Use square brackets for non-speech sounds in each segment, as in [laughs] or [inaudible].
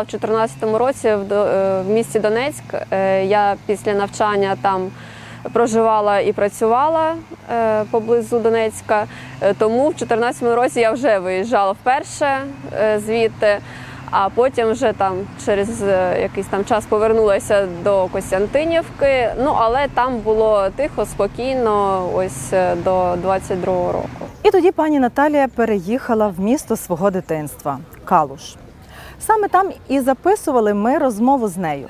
Застала в 2014 році е, в місті Донецьк. Е, я після навчання там проживала і працювала е, поблизу Донецька. Тому в 2014 році я вже виїжджала вперше звідти. А потім вже там через якийсь там час повернулася до Костянтинівки. Ну але там було тихо, спокійно, ось до 22-го року. І тоді пані Наталія переїхала в місто свого дитинства Калуш. Саме там і записували ми розмову з нею.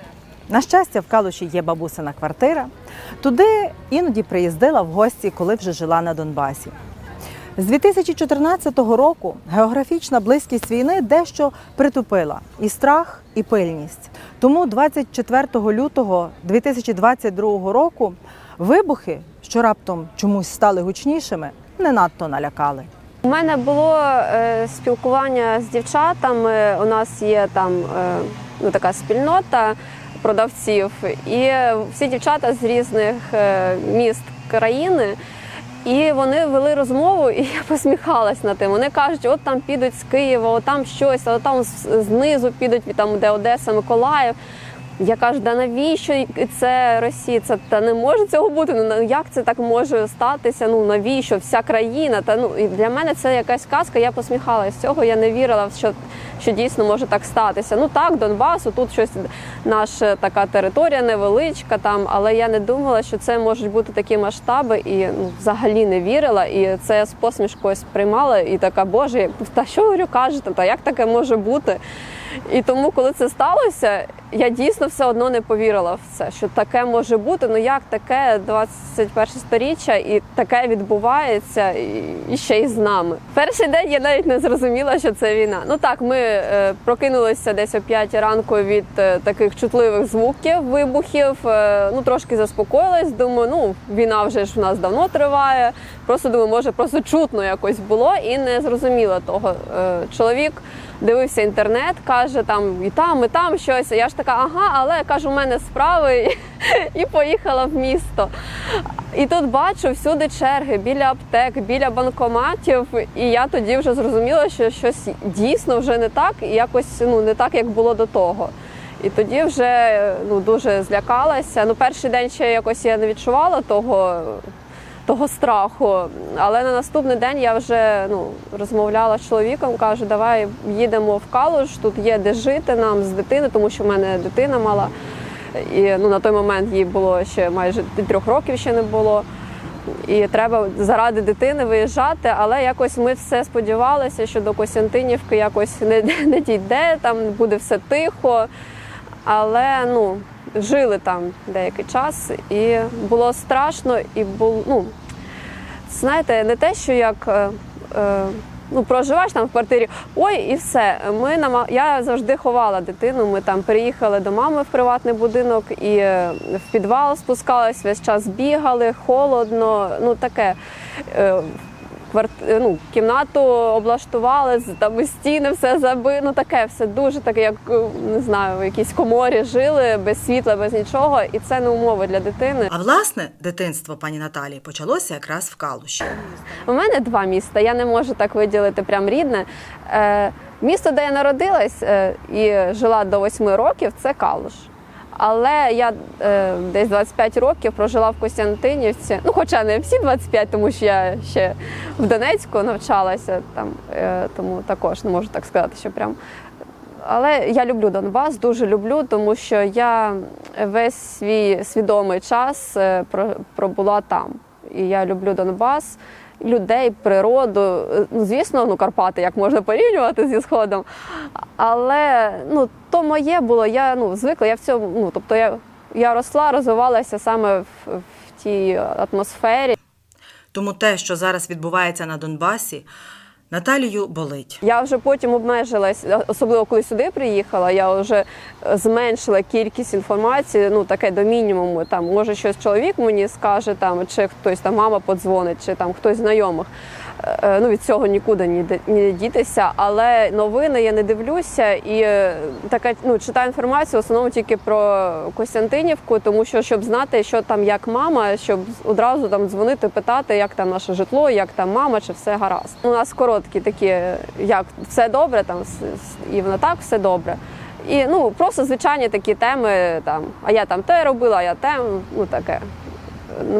На щастя, в Калуші є бабусина квартира. Туди іноді приїздила в гості, коли вже жила на Донбасі. З 2014 року географічна близькість війни дещо притупила і страх, і пильність. Тому 24 лютого 2022 року вибухи, що раптом чомусь стали гучнішими, не надто налякали. У мене було е, спілкування з дівчатами. У нас є там е, ну, така спільнота продавців, і всі дівчата з різних е, міст країни. І вони вели розмову, і [laughs] я посміхалась над тим. Вони кажуть, от там підуть з Києва, от там щось, от там знизу підуть, там де Одеса, Миколаїв. Я кажу, да навіщо це Росія? Це та не може цього бути. Ну як це так може статися? Ну навіщо вся країна? Та ну і для мене це якась казка. Я посміхалася з цього. Я не вірила, що, що дійсно може так статися. Ну так, Донбасу, тут щось наша така територія невеличка там, але я не думала, що це можуть бути такі масштаби, і ну, взагалі не вірила. І це з посмішкою сприймала, і така, боже, та що говорю, кажете, та як таке може бути? І тому, коли це сталося, я дійсно все одно не повірила в це, що таке може бути. Ну як таке 21 сторіччя і таке відбувається і, ще й з нами. Перший день я навіть не зрозуміла, що це війна. Ну так, ми е, прокинулися десь о 5 ранку від е, таких чутливих звуків, вибухів. Е, ну трошки заспокоїлась. Думаю, ну війна вже ж у нас давно триває. Просто думаю, може, просто чутно якось було і не зрозуміла того. Е, чоловік дивився інтернет, каже там і там, і там щось. Я ж така, ага, але кажу, у мене справи і поїхала в місто. І тут бачу всюди черги біля аптек, біля банкоматів. І я тоді вже зрозуміла, що щось дійсно вже не так, і якось ну не так, як було до того. І тоді вже ну дуже злякалася. Ну, перший день ще якось я не відчувала того того страху. Але на наступний день я вже ну, розмовляла з чоловіком, кажу, давай їдемо в Калуш, тут є де жити нам з дитини, тому що в мене дитина мала. І ну, на той момент їй було ще майже трьох років ще не було. І треба заради дитини виїжджати, але якось ми все сподівалися, що до Костянтинівки якось не, [laughs] не дійде, там буде все тихо. Але ну, жили там деякий час, і було страшно, і було, ну, знаєте, не те, що як. е, е, Ну, проживаєш там в квартирі, ой, і все. Ми нама... Я завжди ховала дитину. Ми там приїхали до мами в приватний будинок і е, в підвал спускались, весь час бігали, холодно, ну таке. Е, ну, кімнату облаштували, там стіни все заби... ну таке все дуже таке, як е, не знаю, в якійсь коморі жили без світла, без нічого, і це не умови для дитини. А власне, дитинство пані Наталії почалося якраз в Калуші. У мене два міста. Я не можу так виділити прям рідне. Е, місто, де я народилась і жила до восьми років, це Калуш. Але я е, десь 25 років прожила в Костянтинівці. Ну, хоча не всі 25, тому що я ще в Донецьку навчалася там, е, тому також не можу так сказати, що прям. Але я люблю Донбас, дуже люблю, тому що я весь свій свідомий час е, про- пробула там. І я люблю Донбас, людей, природу. Ну, звісно, ну Карпати як можна порівнювати зі сходом. Але ну, то моє було, я ну, звикла, я в цьому, ну, тобто я, я росла, розвивалася саме в, в тій атмосфері. Тому те, що зараз відбувається на Донбасі, Наталію болить. Я вже потім обмежилась, особливо коли сюди приїхала. Я вже зменшила кількість інформації, ну таке до мінімуму. Там може щось чоловік мені скаже, там чи хтось там мама подзвонить, чи там хтось знайомих. Е, Ну, від цього нікуди не дітися, але новини я не дивлюся і е, така ну, читаю інформацію в основному тільки про Костянтинівку, тому що щоб знати, що там як мама, щоб одразу там дзвонити, питати, як там наше житло, як там мама, чи все гаразд. У нас короткі такі, як все добре, там і воно так, все добре. І ну просто звичайні такі теми, там, а я там те робила, а я те, ну таке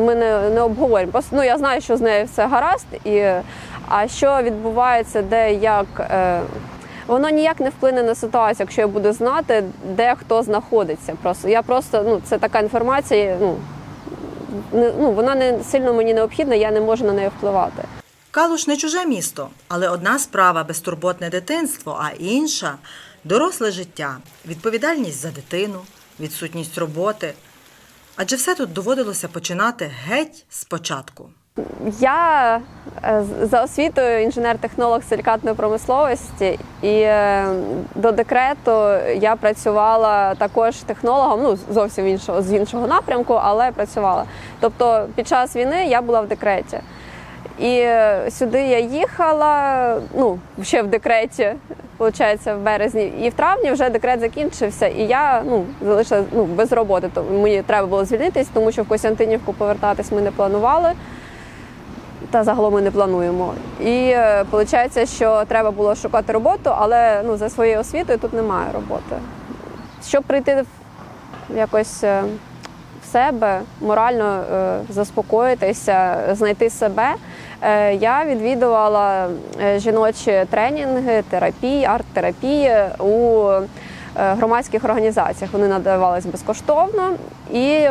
ми не, не обговорюємо. Просто ну я знаю, що з нею все гаразд, і а що відбувається, де як. Е, Воно ніяк не вплине на ситуацію, якщо я буду знати, де хто знаходиться. Просто я просто ну це така інформація. Ну не ну вона не сильно мені необхідна, я не можу на неї впливати. Калуш не чуже місто, але одна справа безтурботне дитинство, а інша доросле життя, відповідальність за дитину, відсутність роботи. Адже все тут доводилося починати геть спочатку. Я е, за освітою інженер-технолог силікатної промисловості, і е, до декрету я працювала також технологом, ну зовсім іншого з іншого напрямку, але працювала. Тобто під час війни я була в декреті. І е, сюди я їхала, ну ще в декреті, виходить, в березні, і в травні вже декрет закінчився, і я ну залишилася ну, без роботи. То мені треба було звільнитись, тому що в Костянтинівку повертатись ми не планували та загалом ми не плануємо. І виходить, що треба було шукати роботу, але ну, за своєю освітою тут немає роботи. Щоб прийти якось е, в себе, морально е, заспокоїтися, знайти себе. Е, Я відвідувала е, жіночі тренінги, терапії, арт-терапії у е, громадських організаціях. Вони надавались безкоштовно, і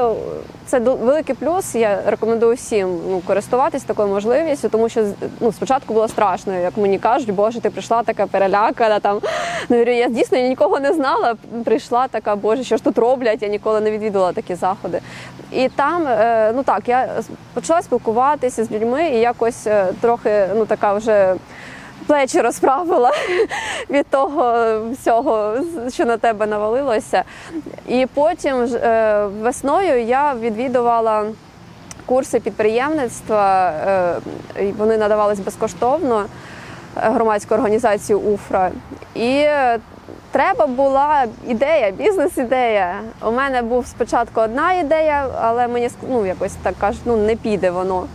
це великий плюс. Я рекомендую всім ну, користуватись такою можливістю, тому що ну, спочатку було страшно, як мені кажуть, боже, ти прийшла така перелякана. Там ну, я дійсно я нікого не знала. Прийшла така, боже, що ж тут роблять? Я ніколи не відвідувала такі заходи. І там, е, ну так, я почала спілкуватися з людьми і якось е, трохи ну така вже плечі розправила [laughs] від того всього, що на тебе навалилося. І потім е, весною я відвідувала курси підприємництва. е, Вони надавались безкоштовно е, громадською організацією УФРА. І треба була ідея, бізнес-ідея. У мене був спочатку одна ідея, але мені ну, якось так кажуть, ну не піде воно.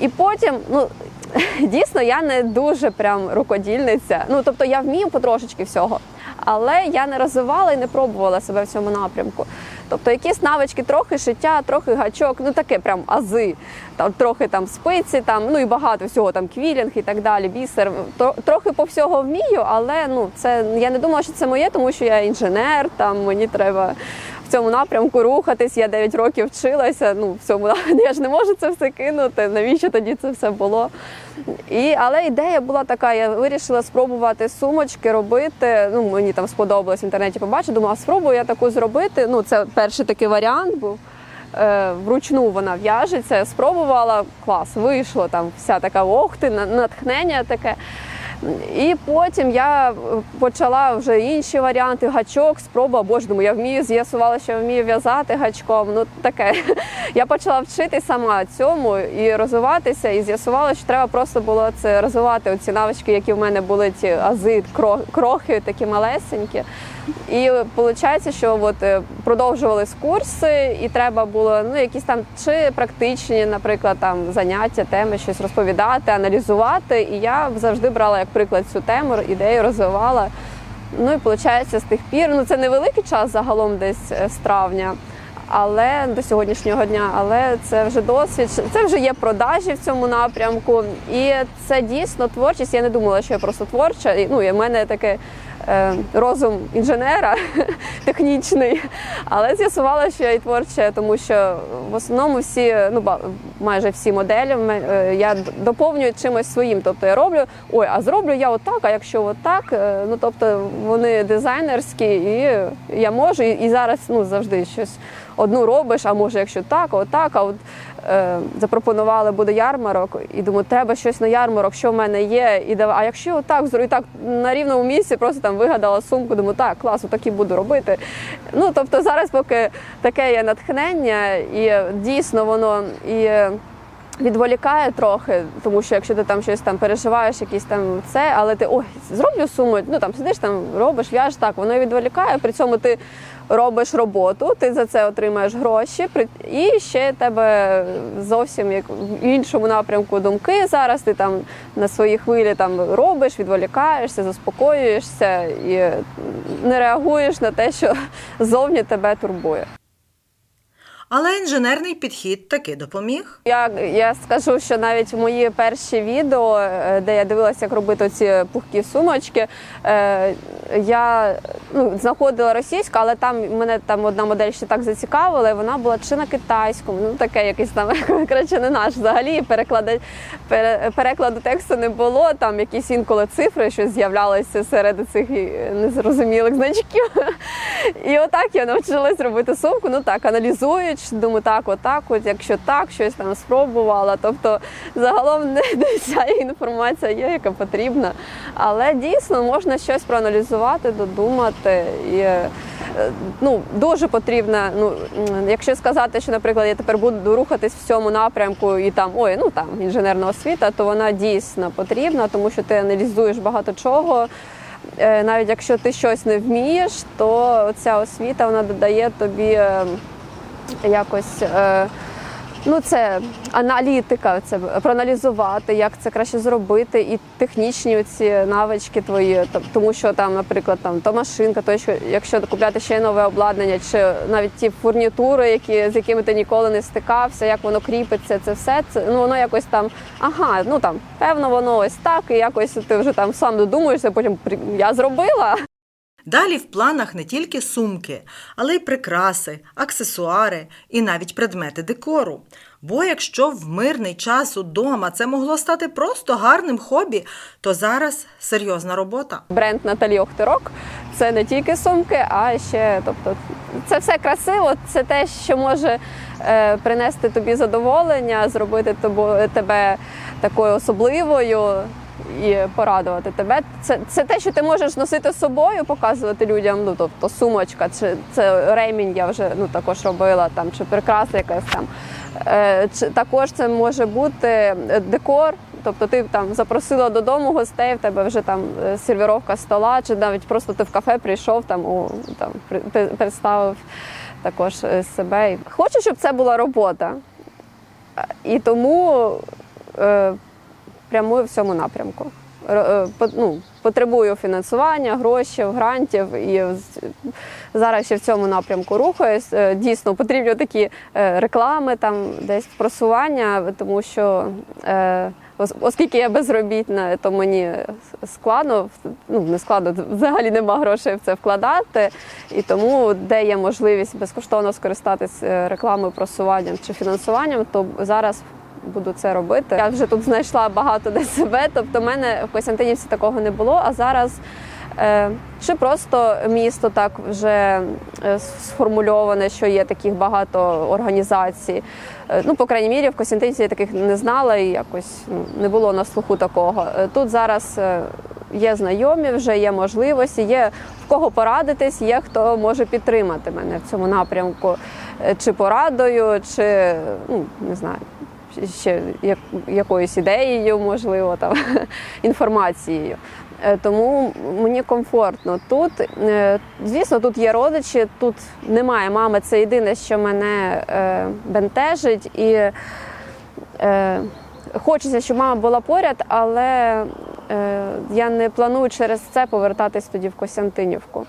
І потім, ну [laughs] дійсно, я не дуже прям рукодільниця. Ну тобто я вмію потрошечки всього, але я не розвивала і не пробувала себе в цьому напрямку. Тобто якісь навички, трохи шиття, трохи гачок, ну таке прям ази, там трохи там спиці, там ну і багато всього, там квілінг і так далі, бісер. Тро- трохи по всього вмію, але ну це я не думала, що це моє, тому що я інженер, там мені треба цьому напрямку рухатись. Я 9 років вчилася. Ну в цьому [laughs] я ж не можу це все кинути. Навіщо тоді це все було? І, але ідея була така: я вирішила спробувати сумочки робити. Ну мені там сподобалось в інтернеті. побачити. Думала, спробую я таку зробити. Ну це перший такий варіант був. Е, Вручну вона в'яжеться, спробувала клас, вийшло там вся така ох ти, на- натхнення таке. І потім я почала вже інші варіанти, гачок, спроба, боже, думаю, я вмію, з'ясувала, що я вмію в'язати гачком. Ну таке. [laughs] Я почала вчити сама цьому і розвиватися, і з'ясувала, що треба просто було це розвивати оці навички, які в мене були ті ази, кро- крохи, такі малесенькі. І виходить, що от е, продовжувались курси, і треба було ну якісь там чи практичні, наприклад, там заняття, теми, щось розповідати, аналізувати. І я завжди брала як приклад цю тему, ідею розвивала. Ну і виходить, з тих пір, ну це невеликий час загалом десь е, з травня. Але до сьогоднішнього дня, але це вже досвід, це вже є продажі в цьому напрямку, і це дійсно творчість. Я не думала, що я просто творча. Ну, і в мене таке розум інженера [laughs] технічний, але з'ясувала, що я і творча, тому що в основному всі, ну майже всі моделі е, я доповнюю чимось своїм. Тобто я роблю, ой, а зроблю я отак, а якщо отак, е, ну тобто вони дизайнерські, і я можу, і, зараз ну завжди щось одну робиш, а може, якщо так, отак, а от е, запропонували буде ярмарок, і думаю, треба щось на ярмарок, що в мене є, і дав... а якщо так і так на рівному місці, просто там вигадала сумку, думаю, так, клас, так і буду робити. Ну тобто зараз, поки таке є натхнення, і дійсно воно і. Відволікає трохи, тому що якщо ти там щось там переживаєш, якісь там це, але ти ой, зроблю суму, ну там сидиш там, робиш, в'яжеш, так, воно відволікає, при цьому ти робиш роботу, ти за це отримаєш гроші, і ще тебе зовсім як в іншому напрямку думки зараз. Ти там на своїй хвилі там робиш, відволікаєшся, заспокоюєшся і не реагуєш на те, що [laughs] зовні тебе турбує. Але інженерний підхід таки допоміг. Я, я скажу, що навіть в мої перші відео, е, де я дивилася, як робити ці пухкі сумочки, е, я ну, знаходила російську, але там мене там одна модель ще так зацікавила, і вона була чи на китайському, ну таке якийсь там [laughs] коротше, не наш взагалі. Переклада, пере, перекладу тексту не було. Там якісь інколи цифри, що з'являлися серед цих е, незрозумілих значків. [laughs] І отак я навчилась робити сумку. Ну так, аналізуючи, думаю, так, отак, от якщо так, щось там спробувала. Тобто, загалом [laughs] не, вся інформація є, яка потрібна. Але дійсно можна щось проаналізувати, додумати. І, е, ну, дуже потрібна. Ну, якщо сказати, що, наприклад, я тепер буду рухатись в цьому напрямку і там, ой, ну там інженерна освіта, то вона дійсно потрібна, тому що ти аналізуєш багато чого. Е, Навіть якщо ти щось не вмієш, то ця освіта вона додає тобі е, якось. е, Ну, це аналітика, це проаналізувати, як це краще зробити, і технічні ці навички твої. Тому що там, наприклад, там то машинка, то що якщо купляти ще нове обладнання, чи навіть ті фурнітури, які з якими ти ніколи не стикався, як воно кріпиться, це все це ну воно якось там, ага, ну там певно, воно ось так, і якось ти вже там сам додумуєшся, потім «При- я зробила. Далі в планах не тільки сумки, але й прикраси, аксесуари і навіть предмети декору. Бо якщо в мирний час удома це могло стати просто гарним хобі, то зараз серйозна робота. Бренд Наталі Охтерок це не тільки сумки, а ще тобто це все красиво. Це те, що може е, принести тобі задоволення, зробити тобо, тебе такою особливою. І порадувати тебе. Це, це те, що ти можеш носити з собою, показувати людям. Ну тобто сумочка, чи це ремінь, я вже ну також робила там, чи прикраса якась там. Е, чи також це може бути е, декор. Тобто ти там запросила додому гостей, в тебе вже там е, сервіровка стола, чи навіть просто ти в кафе прийшов там, о, там представив також е, себе. Хочу, щоб це була робота. І тому е, прямую в цьому напрямку. Е, ну, потребую фінансування, грошей, грантів і зараз ще в цьому напрямку рухаюсь. Е, Дійсно, потрібні такі е, реклами, там десь просування, тому що оскільки я безробітна, то мені складно, ну не складно, взагалі нема грошей в це вкладати. І тому, де є можливість безкоштовно скористатись рекламою, просуванням чи фінансуванням, то зараз буду це робити. Я вже тут знайшла багато де себе. Тобто, в мене в Костянтинівці такого не було. А зараз е, чи просто місто так вже е, сформульоване, що є таких багато організацій. Е, Ну, по крайній мірі, в Костянтинівці я таких не знала і якось ну, не було на слуху такого. Е, Тут зараз. е, Є знайомі, вже є можливості, є в кого порадитись, є хто може підтримати мене в цьому напрямку, Е, чи порадою, чи ну не знаю, ще як, якоюсь ідеєю, можливо, там [laughs] інформацією. Е, Тому мені комфортно тут. Е, Звісно, тут є родичі, тут немає мами. Це єдине, що мене е, бентежить. І хочеться, щоб мама була поряд, але я не планую через це повертатись тоді в Костянтинівку.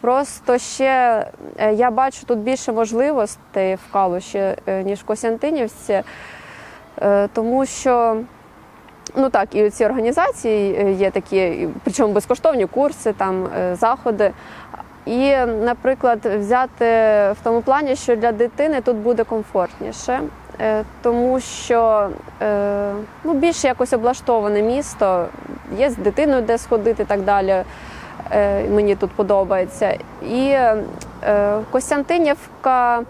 Просто ще е, я бачу тут більше можливостей в Калуші, е, ніж в Костянтинівці, Е, тому що. Ну так, і ці організації є такі, причому безкоштовні курси, там заходи. І, наприклад, взяти в тому плані, що для дитини тут буде комфортніше, тому що ну, більш якось облаштоване місто, є з дитиною де сходити і так далі. Е, Мені тут подобається. І е, Костянтинівка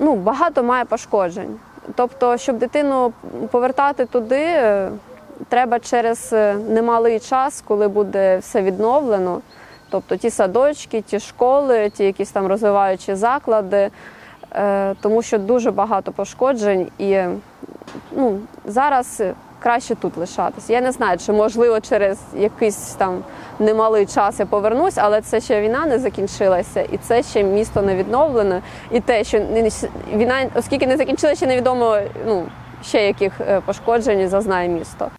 ну, багато має пошкоджень. Тобто, щоб дитину повертати туди, е, треба через е, немалий час, коли буде все відновлено. Тобто ті садочки, ті школи, ті якісь там розвиваючі заклади. е, тому що дуже багато пошкоджень і ну, зараз краще тут лишатися. Я не знаю, чи можливо через якийсь там немалий час я повернусь, але це ще війна не закінчилася, і це ще місто не відновлене. І те, що війна, оскільки не закінчилася, ще невідомо ну, ще яких е, пошкоджень зазнає місто.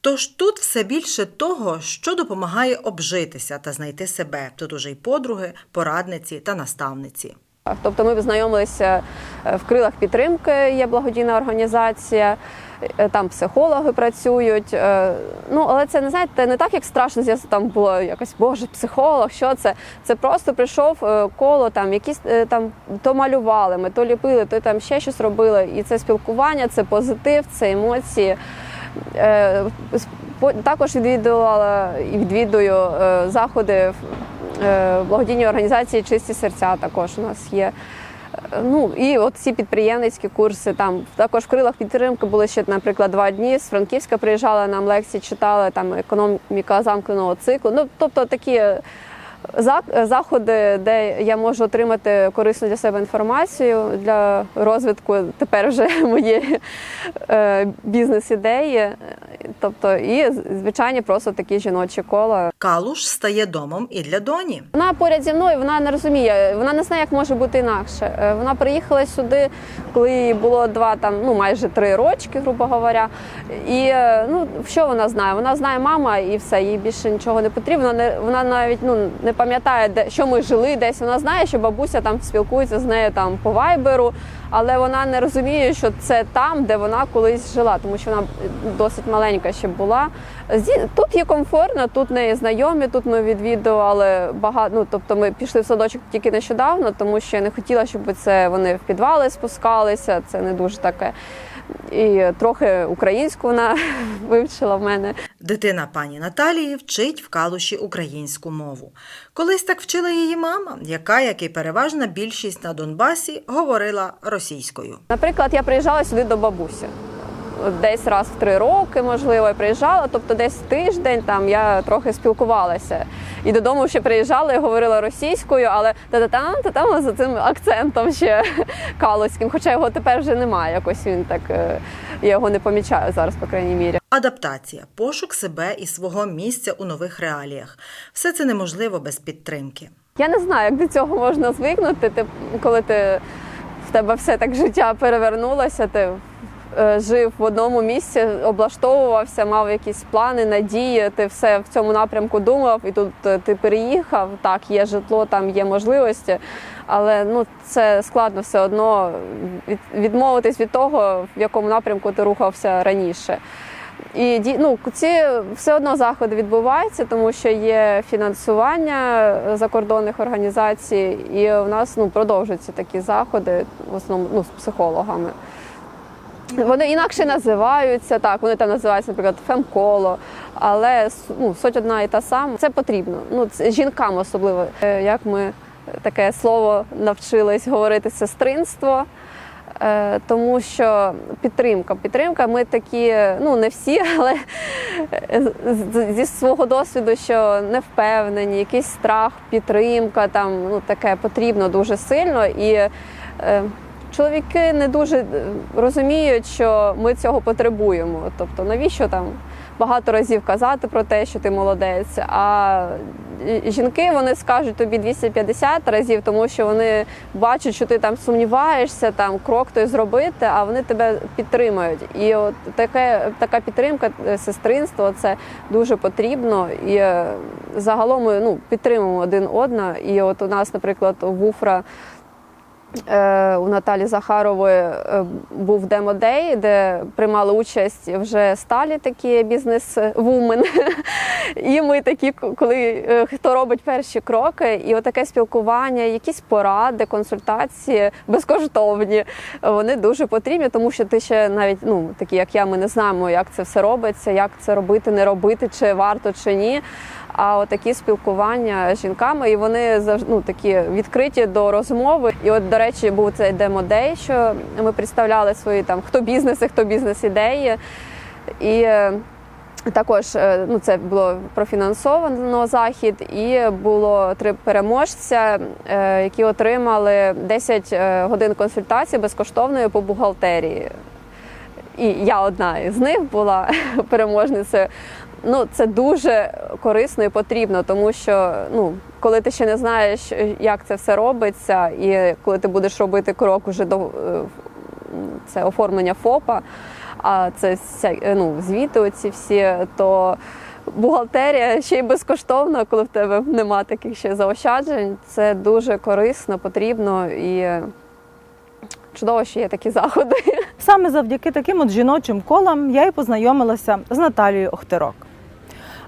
Тож тут все більше того, що допомагає обжитися та знайти себе. Тут уже й подруги, порадниці та наставниці. Тобто ми познайомилися е, в крилах підтримки, є благодійна організація, там психологи працюють. е, Ну, але це не знаєте, не так, як страшно, я там було якось, боже, психолог, що це? Це просто прийшов е, коло, там якісь е, там то малювали, ми то ліпили, то там ще щось робили. І це спілкування, це позитив, це емоції. Е, Також відвідувала і відвідую е, заходи е, організації Чисті серця. Також у нас є. Ну і от ці підприємницькі курси. Там також в крилах підтримки були ще, наприклад, два дні. З Франківська приїжджала, нам лекції, читали там економіка замкненого циклу. Ну тобто такі заходи, де я можу отримати корисну для себе інформацію для розвитку тепер вже [laughs] моєї е, бізнес-ідеї. Тобто, і звичайні просто такі жіночі кола. Калуш стає домом і для доні. Вона поряд зі мною, вона не розуміє, вона не знає, як може бути інакше. Е, Вона приїхала сюди, коли їй було два там, ну майже три рочки, грубо говоря. І е, ну що вона знає? Вона знає мама і все, їй більше нічого не потрібно. Вона не вона навіть ну не пам'ятає, де що ми жили десь. Вона знає, що бабуся там спілкується з нею там по вайберу, але вона не розуміє, що це там, де вона колись жила, тому що вона досить маленька ще була. Тут є комфортно, тут не знайомі, тут ми відвідували багато. Ну тобто ми пішли в садочок тільки нещодавно, тому що я не хотіла, щоб це вони в підвали спускалися. Це не дуже таке. І трохи українську вона [laughs] вивчила в мене. Дитина пані Наталії вчить в калуші українську мову. Колись так вчила її мама, яка, як і переважна більшість на Донбасі, говорила російською. Наприклад, я приїжджала сюди до бабусі. Десь раз в три роки, можливо, я приїжджала, тобто десь тиждень там я трохи спілкувалася. І додому ще приїжджала і говорила російською, але та-та-там, та-там за цим акцентом ще [laughs] калуським. Хоча його тепер вже немає. Якось він так, е, я його не помічаю зараз, по крайній мірі. Адаптація, пошук себе і свого місця у нових реаліях. Все це неможливо без підтримки. Я не знаю, як до цього можна звикнути. Ти, коли ти в тебе все так життя перевернулося, ти жив в одному місці, облаштовувався, мав якісь плани, надії, ти все в цьому напрямку думав, і тут е, ти переїхав. Так, є житло, там є можливості, але ну це складно все одно відмовитись від того, в якому напрямку ти рухався раніше. І ну, ці все одно заходи відбуваються, тому що є фінансування закордонних організацій, і у нас ну, продовжуються такі заходи, в основному ну, з психологами. Вони інакше називаються, так, вони там називаються, наприклад, фемколо, але ну, суть одна і та сама. Це потрібно. Ну, це жінкам особливо. Е, Як ми таке слово навчились говорити сестринство. Е, Тому що підтримка, підтримка, ми такі, ну не всі, [laughs] але з- зі свого досвіду, що не впевнені, якийсь страх, підтримка, там ну таке потрібно дуже сильно. І е, чоловіки не дуже е, розуміють, що ми цього потребуємо. Тобто, навіщо там багато разів казати про те, що ти молодець. А жінки вони скажуть тобі 250 разів, тому що вони бачать, що ти там сумніваєшся, там крок той зробити, а вони тебе підтримують. І от таке, така підтримка, е, сестринство це дуже потрібно. І е, загалом ми ну, підтримуємо один одного. І от у нас, наприклад, Вуфра. Е, У Наталі Захарової е, був демо-дей, де приймали участь вже сталі такі бізнес-вумен. [laughs] І ми такі, коли е, хто робить перші кроки, і отаке спілкування, якісь поради, консультації безкоштовні, вони дуже потрібні, тому що ти ще навіть ну такі, як я, ми не знаємо, як це все робиться, як це робити, не робити, чи варто, чи ні. А от такі спілкування з жінками, і вони завжди ну, такі відкриті до розмови. І от, до речі, був цей демо-дей, що ми представляли свої там хто бізнеси, хто бізнес-ідеї. І е, Також е, ну, це було профінансовано захід, і було три переможця, е, які отримали 10 е, годин консультації безкоштовної по бухгалтерії. І я одна із них була [laughs] переможницею. Ну, це дуже корисно і потрібно, тому що ну, коли ти ще не знаєш, як це все робиться, і коли ти будеш робити крок уже до е, це оформлення ФОПа, а це е, ну, звіти оці всі, то бухгалтерія ще й безкоштовна, коли в тебе нема таких ще заощаджень. Це дуже корисно, потрібно і чудово, що є такі заходи. Саме завдяки таким от жіночим колам я й познайомилася з Наталією Охтерок.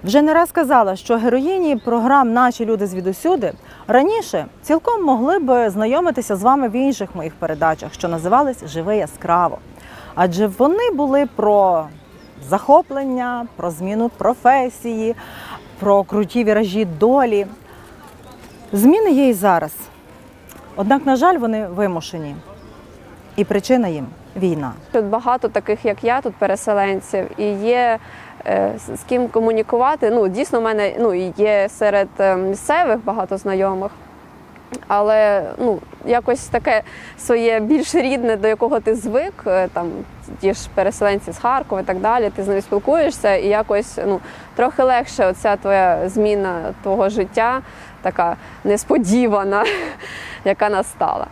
Вже не раз казала, що героїні програм Наші люди звідусюди раніше цілком могли би знайомитися з вами в інших моїх передачах, що називались Живе яскраво. Адже вони були про захоплення, про зміну професії, про круті віражі долі. Зміни є і зараз. Однак, на жаль, вони вимушені. І причина їм війна. Тут багато таких, як я, тут переселенців, і є е, з ким комунікувати. Ну, дійсно, в мене ну, є серед е, місцевих багато знайомих. Але ну, якось таке своє більш рідне, до якого ти звик, е, там ті ж переселенці з Харкова і так далі, ти з ними спілкуєшся, і якось ну, трохи легше оця твоя зміна твого життя, така несподівана, [laughs] яка настала.